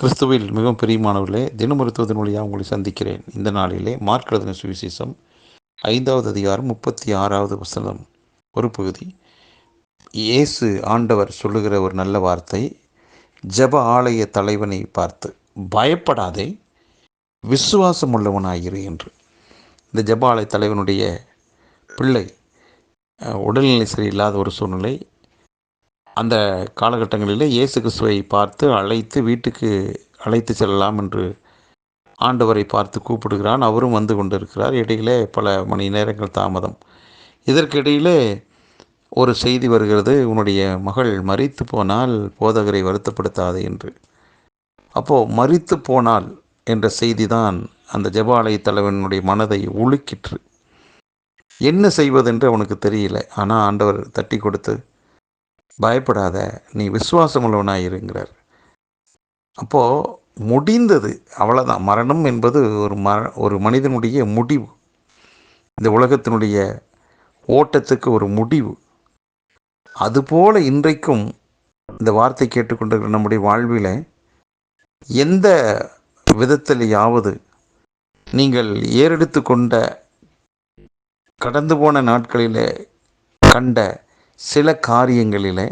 கிறிஸ்துவில் மிகவும் பிரியமானவர்களே தினமருத்துவத்தின் வழியாக உங்களை சந்திக்கிறேன். இந்த நாளிலே மார்க் சுவிசேஷம் ஐந்தாவது அதிகாரம் முப்பத்தி ஆறாவது வசனம். ஒரு பகுதி. இயேசு ஆண்டவர் சொல்லுகிற ஒரு நல்ல வார்த்தை ஜெப ஆலய தலைவனை பார்த்து பயப்படாதே விசுவாசம் உள்ளவனாயிரு என்று. இந்த ஜெப ஆலய தலைவனுடைய பிள்ளை உடல்நிலை சரியில்லாத ஒரு சூழ்நிலை அந்த காலகட்டங்களிலே இயேசு கிறிஸ்துவை பார்த்து அழைத்து வீட்டுக்கு அழைத்து செல்லலாம் என்று ஆண்டவரை பார்த்து கூப்பிடுகிறான். அவரும் வந்து கொண்டிருக்கிறார். இடையிலே பல மணி நேரங்கள் தாமதம். இதற்கிடையிலே ஒரு செய்தி வருகிறது. உன்னுடைய மகள் மறித்து போனால் போதகரை வருத்தப்படுத்தாது என்று. அப்போது மறித்து போனால் என்ற செய்தி தான் அந்த ஜபாலய தலைவனுடைய மனதை உலுக்கிற்று. என்ன செய்வதென்று அவனுக்கு தெரியல. ஆனால் ஆண்டவர் தட்டி கொடுத்து பயப்படாத நீ விசுவாசம் உள்ளவனாக இருங்கிறார். அப்போது முடிந்தது அவ்வளோதான் மரணம் என்பது ஒரு மர ஒரு மனிதனுடைய முடிவு. இந்த உலகத்தினுடைய ஓட்டத்துக்கு ஒரு முடிவு. அதுபோல் இன்றைக்கும் இந்த வார்த்தை கேட்டுக்கொண்டிருக்கிற நம்முடைய வாழ்வில் எந்த விதத்திலேயாவது நீங்கள் ஏறெடுத்து கொண்ட கடந்து போன நாட்களிலே கண்ட சில காரியங்களிலே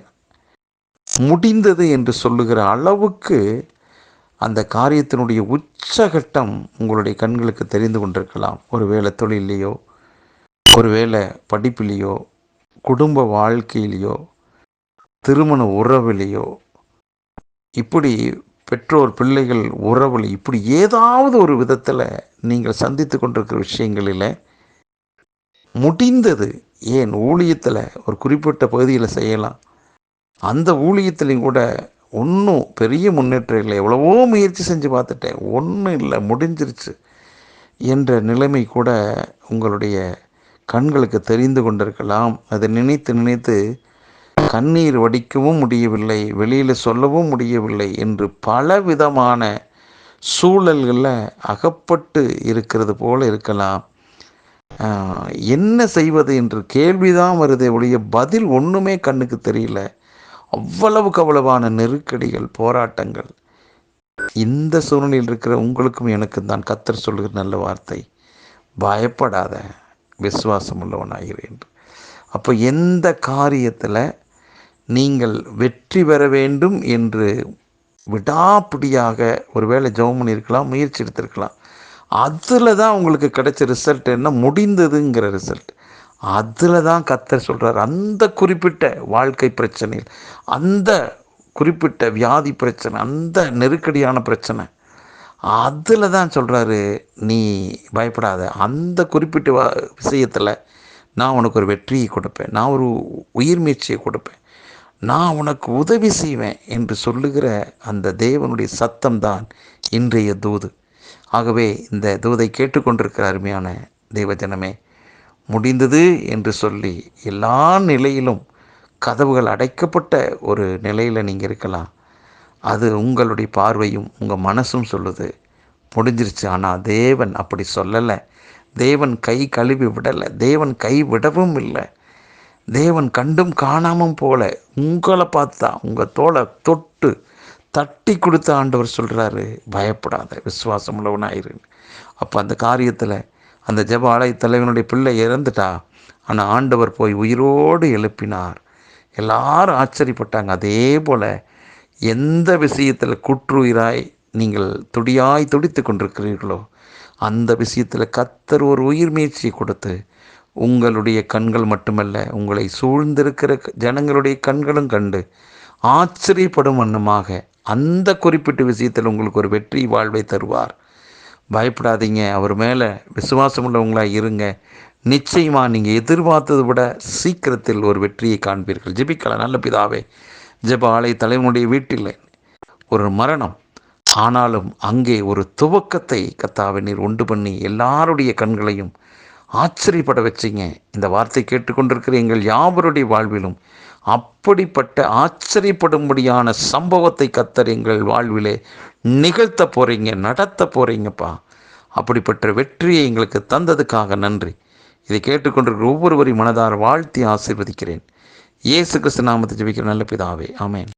முடிந்தது என்று சொல்லுகிற அளவுக்கு அந்த காரியத்தினுடைய உச்சகட்டம் உங்களுடைய கண்களுக்கு தெரிந்து கொண்டிருக்கலாம். ஒருவேளை தொழிலையோ ஒருவேளை படிப்பிலேயோ குடும்ப வாழ்க்கையிலேயோ திருமண உறவிலேயோ இப்படி பெற்றோர் பிள்ளைகள் உறவில் இப்படி ஏதாவது ஒரு விதத்தில் நீங்கள் சந்தித்து கொண்டிருக்கிற விஷயங்களில் முடிந்தது ஏன் ஊழியத்தில் ஒரு குறிப்பிட்ட பகுதியில் செய்யலாம்? அந்த ஊழியத்துலேயும் கூட ஒன்றும் பெரிய முன்னேற்றம் இல்லை. எவ்வளவோ முயற்சி செஞ்சு பார்த்துட்டேன். ஒன்றும் இல்லை முடிஞ்சிருச்சு என்ற நிலைமை கூட உங்களுடைய கண்களுக்கு தெரிந்து கொண்டிருக்கலாம். அதை நினைத்து நினைத்து கண்ணீர் வடிக்கவும் முடியவில்லை வெளியில் சொல்லவும் முடியவில்லை என்று பல விதமான சூழல்களில் அகப்பட்டு இருக்கிறது போல இருக்கலாம். என்ன செய்வது என்று கேள்விதான் வருதே ஒழிய பதில் ஒன்றுமே கண்ணுக்கு தெரியல. அவ்வளவுக்கு அவ்வளவான நெருக்கடிகள் போராட்டங்கள். இந்த சூழ்நிலையில் இருக்கிற உங்களுக்கும் எனக்கும் தான் கத்தர் சொல்லுகிற நல்ல வார்த்தை. பயப்படாத விசுவாசம் உள்ளவனாகிறேன் என்று. அப்போ எந்த காரியத்தில் நீங்கள் வெற்றி பெற வேண்டும் என்று விடாப்பிடியாக ஒருவேளை ஜெபம் பண்ணியிருக்கலாம் முயற்சி எடுத்திருக்கலாம். அதில் தான் உங்களுக்கு கிடைச்ச ரிசல்ட் என்ன? முடிந்ததுங்கிற ரிசல்ட் அதில் தான் கத்தர் சொல்கிறார் அந்த குறிப்பிட்ட வாழ்க்கை பிரச்சனையில் அந்த குறிப்பிட்ட வியாதி பிரச்சனை அந்த நெருக்கடியான பிரச்சனை அதில் தான் சொல்கிறாரு நீ பயப்படாத. அந்த குறிப்பிட்ட விஷயத்தில் நான் உனக்கு ஒரு வெற்றியை கொடுப்பேன். நான் ஒரு உயிர் முயற்சியை கொடுப்பேன். நான் உனக்கு உதவி செய்வேன் என்று சொல்லுகிற அந்த தேவனுடைய சத்தம்தான் இன்றைய தூது. ஆகவே இந்த தூதை கேட்டுக்கொண்டிருக்கிற அருமையான தேவஜனமே முடிந்தது என்று சொல்லி எல்லா நிலையிலும் கதவுகள் அடைக்கப்பட்ட ஒரு நிலையில் நீங்கள் இருக்கலாம். அது உங்களுடைய பார்வையும் உங்கள் மனசும் சொல்லுது. முடிஞ்சிருச்சு. ஆனால் தேவன் அப்படி சொல்லலை. தேவன் கை கழுவி விடலை. தேவன் கை விடவும் இல்லை. தேவன் கண்டும் காணாமல் போல உங்களை பார்த்தா உங்கள் தோலை தொட்டு தட்டி கொடுத்த ஆண்டவர் சொல்கிறாரு பயப்படாத விசுவாசம் உள்ளவனாயிருன்னு அப்போ அந்த காரியத்தில் அந்த ஜப ஆலய தலைவனுடைய பிள்ளை இறந்துட்டா ஆனால் ஆண்டவர் போய் உயிரோடு எழுப்பினார். எல்லாரும் ஆச்சரியப்பட்டாங்க. அதே போல் எந்த விஷயத்தில் குற்றுயிராய் நீங்கள் துடியாய் துடித்து கொண்டிருக்கிறீர்களோ அந்த விஷயத்தில் கத்தர் ஒரு உயிர் முயற்சியை கொடுத்து உங்களுடைய கண்கள் மட்டுமல்ல உங்களை சூழ்ந்திருக்கிற ஜனங்களுடைய கண்களும் கண்டு ஆச்சரியப்படும் வண்ணமாக அந்த குறிப்பிட்ட விஷயத்தில் உங்களுக்கு ஒரு வெற்றி வாழ்வை தருவார். பயப்படாதீங்க அவர் மேலே விசுவாசம் உள்ளவங்களாக இருங்க. நிச்சயமாக நீங்கள் எதிர்பார்த்ததை விட சீக்கிரத்தில் ஒரு வெற்றியை காண்பீர்கள். ஜெபிக்கலாம். நல்ல பிதாவே ஜெப ஆலை தலைவனுடைய வீட்டில் ஒரு மரணம். ஆனாலும் அங்கே ஒரு துவக்கத்தை கத்தாவை நீர் உண்டு பண்ணி எல்லாருடைய கண்களையும் ஆச்சரியப்பட வச்சிங்க. இந்த வார்த்தை கேட்டுக்கொண்டிருக்கிற எங்கள் யாவருடைய வாழ்விலும் அப்படிப்பட்ட ஆச்சரியப்படும்படியான சம்பவத்தை கத்தர் எங்கள் வாழ்விலே நிகழ்த்த போகிறீங்க நடத்த போகிறீங்கப்பா அப்படிப்பட்ட வெற்றியை எங்களுக்கு தந்ததுக்காக நன்றி. இதை கேட்டுக்கொண்டிருக்கிற ஒவ்வொருவரையும் மனதார வாழ்த்தி ஆசீர்வதிக்கிறேன். இயேசு கிறிஸ்து நாமத்தை ஜெபிக்கிற நல்ல பிதாவே ஆமேன்.